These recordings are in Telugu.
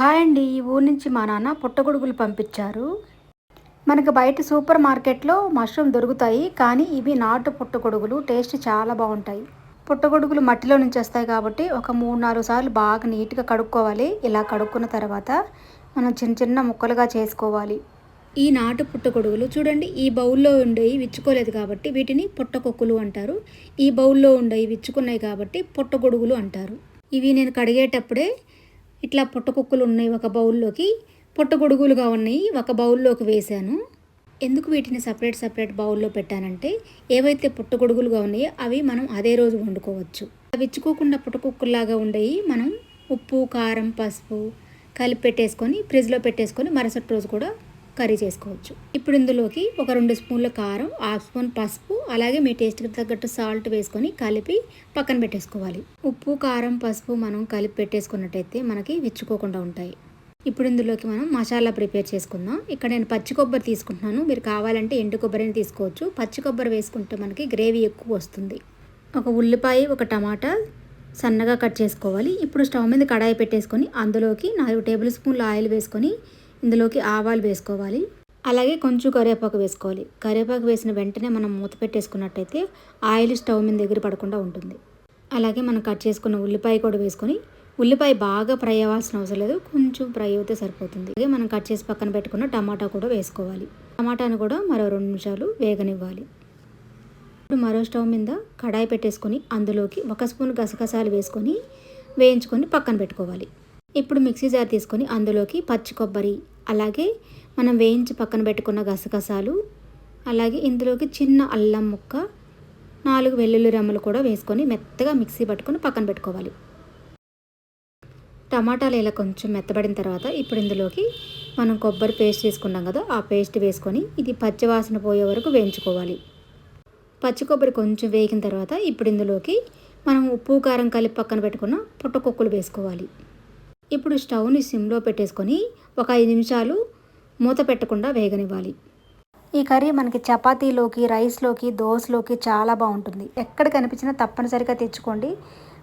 హాయ్ అండి. ఈ ఊరు నుంచి మా నాన్న పుట్టగొడుగులు పంపించారు. మనకు బయట సూపర్ మార్కెట్లో మష్రూమ్ దొరుకుతాయి కానీ ఇవి నాటు పుట్టగొడుగులు. టేస్ట్ చాలా బాగుంటాయి. పుట్టగొడుగులు మట్టిలో నుంచి వస్తాయి కాబట్టి ఒక మూడు నాలుగు సార్లు బాగా నీట్గా కడుక్కోవాలి. ఇలా కడుక్కున్న తర్వాత మనం చిన్న చిన్న ముక్కలుగా చేసుకోవాలి. ఈ నాటు పుట్టగొడుగులు చూడండి ఈ బౌల్లో ఉండేవి విచ్చుకోలేదు కాబట్టి వీటిని పుట్టకొక్కులు అంటారు. ఈ బౌల్లో ఉండేవి విచ్చుకున్నాయి కాబట్టి పుట్టగొడుగులు అంటారు. ఇవి నేను కడిగేటప్పుడే ఇట్లా పుట్టకుక్కలు ఉన్నాయి ఒక బౌల్లోకి. పుట్టగొడుగులుగా ఉన్నాయి ఒక బౌల్లోకి వేశాను. ఎందుకు వీటిని సపరేట్ సపరేట్ బౌల్లో పెట్టానంటే ఏవైతే పుట్టగొడుగులుగా ఉన్నాయో అవి మనం అదే రోజు వండుకోవచ్చు. అవి ఇచ్చుకోకుండా పుట్టకుక్కల్లాగా ఉండేవి మనం ఉప్పు కారం పసుపు కలిపి పెట్టేసుకొని ఫ్రిడ్జ్లో పెట్టేసుకొని మరుసటి రోజు కూడా కర్రీ చేసుకోవచ్చు. ఇప్పుడు ఇందులోకి ఒక రెండు స్పూన్ల కారం హాఫ్ స్పూన్ పసుపు అలాగే మీ టేస్ట్కి తగ్గట్టు సాల్ట్ వేసుకొని కలిపి పక్కన పెట్టేసుకోవాలి. ఉప్పు కారం పసుపు మనం కలిపి పెట్టేసుకున్నట్టయితే మనకి విచ్చుకోకుండా ఉంటాయి. ఇప్పుడు ఇందులోకి మనం మసాలా ప్రిపేర్ చేసుకుందాం. ఇక్కడ నేను పచ్చి కొబ్బరి తీసుకుంటున్నాను. మీరు కావాలంటే ఎండు కొబ్బరిని తీసుకోవచ్చు. పచ్చి కొబ్బరి వేసుకుంటే మనకి గ్రేవీ ఎక్కువ వస్తుంది. ఒక ఉల్లిపాయ ఒక టమాటా సన్నగా కట్ చేసుకోవాలి. ఇప్పుడు స్టవ్ మీద కడాయి పెట్టేసుకొని అందులోకి నాలుగు టేబుల్ స్పూన్ల ఆయిల్ వేసుకొని ఇందులోకి ఆవాలు వేసుకోవాలి. అలాగే కొంచెం కరివేపాకు వేసుకోవాలి. కరివేపాకు వేసిన వెంటనే మనం మూత పెట్టేసుకున్నట్టయితే ఆయిల్ స్టవ్ మీద దగ్గర పడకుండా ఉంటుంది. అలాగే మనం కట్ చేసుకున్న ఉల్లిపాయ కూడా వేసుకొని ఉల్లిపాయ బాగా ఫ్రై అవ్వాల్సిన అవసరం లేదు. కొంచెం ఫ్రై అయితే సరిపోతుంది. అలాగే మనం కట్ చేసి పక్కన పెట్టుకున్న టమాటా కూడా వేసుకోవాలి. టమాటాను కూడా మరో రెండు నిమిషాలు వేగనివ్వాలి. ఇప్పుడు మరో స్టవ్ మీద కడాయి పెట్టేసుకొని అందులోకి ఒక స్పూన్ గసగసాలు వేసుకొని వేయించుకొని పక్కన పెట్టుకోవాలి. ఇప్పుడు మిక్సీ జార్ తీసుకొని అందులోకి పచ్చి కొబ్బరి అలాగే మనం వేయించి పక్కన పెట్టుకున్న గసగసాలు అలాగే ఇందులోకి చిన్న అల్లం ముక్క నాలుగు వెల్లుల్లి రెమ్మలు కూడా వేసుకొని మెత్తగా మిక్సీ పట్టుకొని పక్కన పెట్టుకోవాలి. టమాటాలు ఇలా కొంచెం మెత్తబడిన తర్వాత ఇప్పుడు ఇందులోకి మనం కొబ్బరి పేస్ట్ తీసుకున్నాం కదా ఆ పేస్ట్ వేసుకొని ఇది పచ్చివాసన పోయే వరకు వేయించుకోవాలి. పచ్చి కొబ్బరి కొంచెం వేగిన తర్వాత ఇప్పుడు ఇందులోకి మనం ఉప్పు కారం కలిపి పక్కన పెట్టుకున్న పుట్టకొక్కులు వేసుకోవాలి. ఇప్పుడు స్టవ్ని సిమ్లో పెట్టేసుకొని ఒక ఐదు నిమిషాలు మూత పెట్టకుండా వేగనివ్వాలి. ఈ కర్రీ మనకి చపాతీలోకి రైస్లోకి దోశలోకి చాలా బాగుంటుంది. ఎక్కడ కనిపించినా తప్పనిసరిగా తెచ్చుకోండి.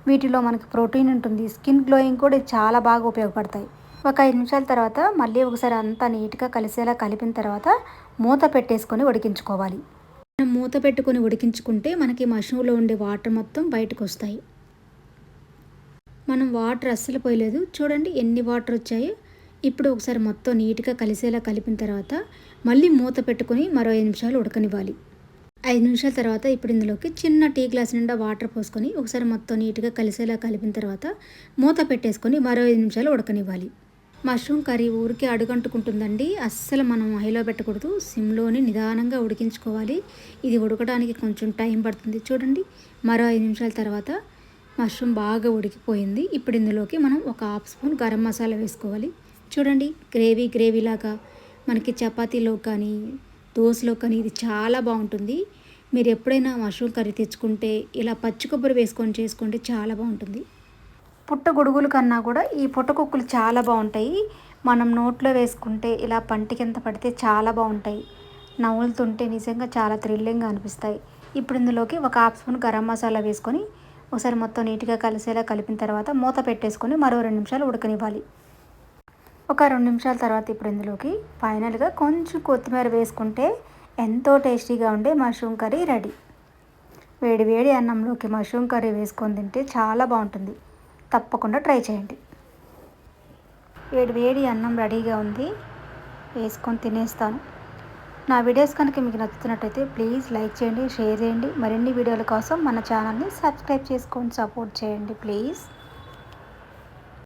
వీటిలో మనకి ప్రోటీన్ ఉంటుంది. స్కిన్ గ్లోయింగ్ కూడా చాలా బాగా ఉపయోగపడతాయి. ఒక ఐదు నిమిషాల తర్వాత మళ్ళీ ఒకసారి అంతా నీట్గా కలిసేలా కలిపిన తర్వాత మూత పెట్టేసుకొని ఉడికించుకోవాలి. మనం మూత పెట్టుకొని ఉడికించుకుంటే మనకి మష్రూమ్లో ఉండే వాటర్ మొత్తం బయటకు వస్తాయి. మనం వాటర్ అస్సలు పోయలేదు. చూడండి ఎన్ని వాటర్ వచ్చాయో. ఇప్పుడు ఒకసారి మొత్తం నీట్గా కలిసేలా కలిపిన తర్వాత మళ్ళీ మూత పెట్టుకొని మరో ఐదు నిమిషాలు ఉడకనివ్వాలి. ఐదు నిమిషాల తర్వాత ఇప్పుడు ఇందులోకి చిన్న టీ గ్లాస్ నిండా వాటర్ పోసుకొని ఒకసారి మొత్తం నీట్గా కలిసేలా కలిపిన తర్వాత మూత పెట్టేసుకొని మరో ఐదు నిమిషాలు ఉడకనివ్వాలి. మష్రూమ్ కర్రీ ఊరికే అడుగంటుకుంటుందండి. అస్సలు మనం హైలో పెట్టకూడదు. సిమ్లోని నిదానంగా ఉడికించుకోవాలి. ఇది ఉడకడానికి కొంచెం టైం పడుతుంది. చూడండి. మరో ఐదు నిమిషాల తర్వాత మష్రూమ్ బాగా ఉడికిపోయింది. ఇప్పుడు ఇందులోకి మనం ఒక హాఫ్ స్పూన్ గరం మసాలా వేసుకోవాలి. చూడండి గ్రేవీ గ్రేవీ లాగా మనకి చపాతీలో కానీ దోశలో కానీ ఇది చాలా బాగుంటుంది. మీరు ఎప్పుడైనా మష్రూమ్ కర్రీ తెచ్చుకుంటే ఇలా పచ్చి కొబ్బరి వేసుకొని చేసుకుంటే చాలా బాగుంటుంది. పుట్ట గొడుగుల కన్నా కూడా ఈ పుట్టకొక్కులు చాలా బాగుంటాయి. మనం నోట్లో వేసుకుంటే ఇలా పంటి కింద పడితే చాలా బాగుంటాయి. నవ్వులుతుంటే నిజంగా చాలా థ్రిల్లింగ్గా అనిపిస్తాయి. ఇప్పుడు ఇందులోకి ఒక హాఫ్ స్పూన్ గరం మసాలా వేసుకొని ఒకసారి మొత్తం నీట్గా కలిసేలా కలిపిన తర్వాత మూత పెట్టేసుకొని మరో రెండు నిమిషాలు ఉడకనివ్వాలి. ఒక రెండు నిమిషాల తర్వాత ఇప్పుడు ఇందులోకి ఫైనల్గా కొంచెం కొత్తిమీర వేసుకుంటే ఎంతో టేస్టీగా ఉండే మష్రూమ్ కర్రీ రెడీ. వేడి వేడి అన్నంలోకి మష్రూమ్ కర్రీ వేసుకొని తింటే చాలా బాగుంటుంది. తప్పకుండా ట్రై చేయండి. వేడి వేడి అన్నం రెడీగా ఉంది. వేసుకొని తినేస్తాను. నా వీడియోస్ కనుక మీకు నచ్చుతున్నట్టయితే ప్లీజ్ లైక్ చేయండి షేర్ చేయండి. మరిన్ని వీడియోల కోసం మన ఛానల్ని సబ్స్క్రైబ్ చేసుకొని సపోర్ట్ చేయండి ప్లీజ్.